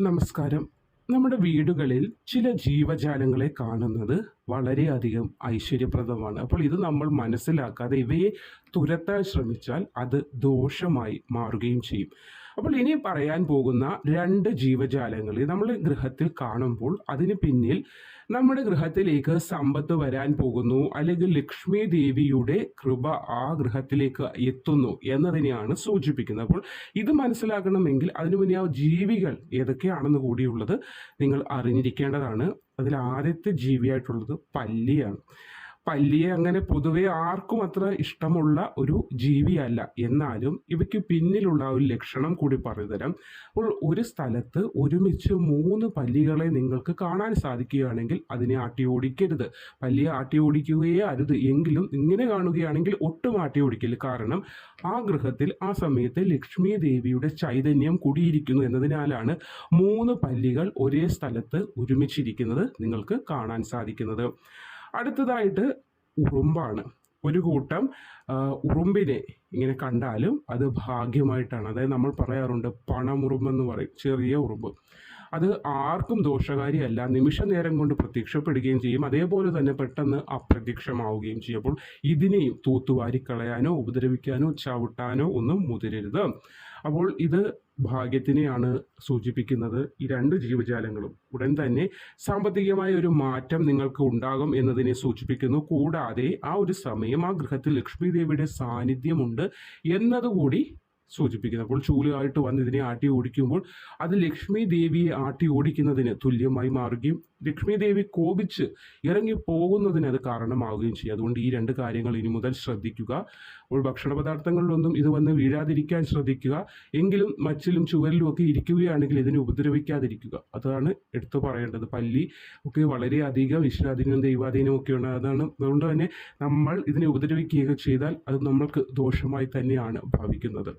നമസ്കാരം. നമ്മുടെ വീടുകളിൽ ചില ജീവജാലങ്ങളെ കാണുന്നത് വളരെയധികം ഐശ്വര്യപ്രദമാണ്. അപ്പോൾ ഇത് നമ്മൾ മനസ്സിലാക്കാതെ ഇവയെ തുരത്താൻ ശ്രമിച്ചാൽ അത് ദോഷമായി മാറുകയും ചെയ്യും. അപ്പോൾ ഇനി പറയാൻ പോകുന്ന രണ്ട് ജീവജാലങ്ങൾ നമ്മൾ ഗൃഹത്തിൽ കാണുമ്പോൾ അതിന് പിന്നിൽ നമ്മുടെ ഗൃഹത്തിലേക്ക് സമ്പത്ത് വരാൻ പോകുന്നു അല്ലെങ്കിൽ ലക്ഷ്മി ദേവിയുടെ കൃപ ആ ഗൃഹത്തിലേക്ക് എത്തുന്നു എന്നതിനെയാണ് സൂചിപ്പിക്കുന്നത്. അപ്പോൾ ഇത് മനസ്സിലാക്കണമെങ്കിൽ അതിനു മുന്നേ ആ ജീവികൾ ഏതൊക്കെയാണെന്ന് കൂടിയുള്ളത് നിങ്ങൾ അറിഞ്ഞിരിക്കേണ്ടതാണ്. അതിൽ ആദ്യത്തെ ജീവിയായിട്ടുള്ളത് പല്ലിയാണ്. പല്ലിയെ അങ്ങനെ പൊതുവെ ആർക്കും അത്ര ഇഷ്ടമുള്ള ഒരു ജീവിയല്ല. എന്നാലും ഇവയ്ക്ക് പിന്നിലുള്ള ഒരു ലക്ഷണം കൂടി പറഞ്ഞുതരാം അപ്പോൾ ഒരു സ്ഥലത്ത് ഒരുമിച്ച് മൂന്ന് പല്ലികളെ നിങ്ങൾക്ക് കാണാൻ സാധിക്കുകയാണെങ്കിൽ അതിനെ ആട്ടി ഓടിക്കരുത്. പല്ലിയെ ആട്ടി ഓടിക്കുകയേ അരുത്. എങ്കിലും ഇങ്ങനെ കാണുകയാണെങ്കിൽ ഒട്ടും ആട്ടി ഓടിക്കരുത്. കാരണം ആ ഗൃഹത്തിൽ ആ സമയത്ത് ലക്ഷ്മി ദേവിയുടെ ചൈതന്യം കൂടിയിരിക്കുന്നു എന്നതിനാലാണ് മൂന്ന് പല്ലികൾ ഒരേ സ്ഥലത്ത് ഒരുമിച്ചിരിക്കുന്നത് നിങ്ങൾക്ക് കാണാൻ സാധിക്കുന്നത്. അടുത്തതായിട്ട് ഉറുമ്പാണ്. ഒരു കൂട്ടം ഉറുമ്പിനെ ഇങ്ങനെ കണ്ടാലും അത് ഭാഗ്യമായിട്ടാണ്. അതായത് നമ്മൾ പറയാറുണ്ട് പണമുറുമ്പെന്ന് പറയും ചെറിയ ഉറുമ്പ്. അത് ആർക്കും ദോഷകാരിയല്ല. നിമിഷ നേരം കൊണ്ട് പ്രത്യക്ഷപ്പെടുകയും ചെയ്യും. അതേപോലെ തന്നെ പെട്ടെന്ന് അപ്രത്യക്ഷമാവുകയും ചെയ്യും. അപ്പോൾ ഇതിനെയും തൂത്തുവാരിക്കളയാനോ ഉപദ്രവിക്കാനോ ചവിട്ടാനോ ഒന്നും മുതിരരുത്. അപ്പോൾ ഇത് ഭാഗ്യത്തിനെയാണ് സൂചിപ്പിക്കുന്നത് ഈ രണ്ട് ജീവജാലങ്ങളും. ഉടൻ തന്നെ സാമ്പത്തികമായ ഒരു മാറ്റം നിങ്ങൾക്ക് ഉണ്ടാകും എന്നതിനെ സൂചിപ്പിക്കുന്നു. കൂടാതെ ആ ഒരു സമയം ആ ഗൃഹത്തിൽ ലക്ഷ്മി ദേവിയുടെ സാന്നിധ്യമുണ്ട് എന്നതുകൂടി സൂചിപ്പിക്കുന്നു. അപ്പോൾ വന്ന് ഇതിനെ ആട്ടി ഓടിക്കുമ്പോൾ അത് ലക്ഷ്മി ദേവിയെ ആട്ടി ഓടിക്കുന്നതിന് തുല്യമായി മാറുകയും ലക്ഷ്മി ദേവി കോപിച്ച് ഇറങ്ങി പോകുന്നതിന് അത് കാരണമാവുകയും ചെയ്യും. അതുകൊണ്ട് ഈ രണ്ട് കാര്യങ്ങൾ ഇനി മുതൽ ശ്രദ്ധിക്കുക. അപ്പോൾ ഭക്ഷണ പദാർത്ഥങ്ങളിലൊന്നും ഇത് വന്ന് വീഴാതിരിക്കാൻ ശ്രദ്ധിക്കുക. എങ്കിലും മച്ചിലും ചുവരിലും ഒക്കെ ഇരിക്കുകയാണെങ്കിൽ ഇതിനെ ഉപദ്രവിക്കാതിരിക്കുക. അതാണ് എടുത്തു പറയേണ്ടത്. പല്ലി ഒക്കെ വളരെയധികം ഈശ്വരാധീനവും ദൈവാധീനവും ഒക്കെ ഉണ്ട് അതാണ് അതുകൊണ്ട് തന്നെ നമ്മൾ ഇതിനെ ഉപദ്രവിക്കുകയൊക്കെ ചെയ്താൽ അത് നമ്മൾക്ക് ദോഷമായി തന്നെയാണ് ഭാവിക്കുന്നത്.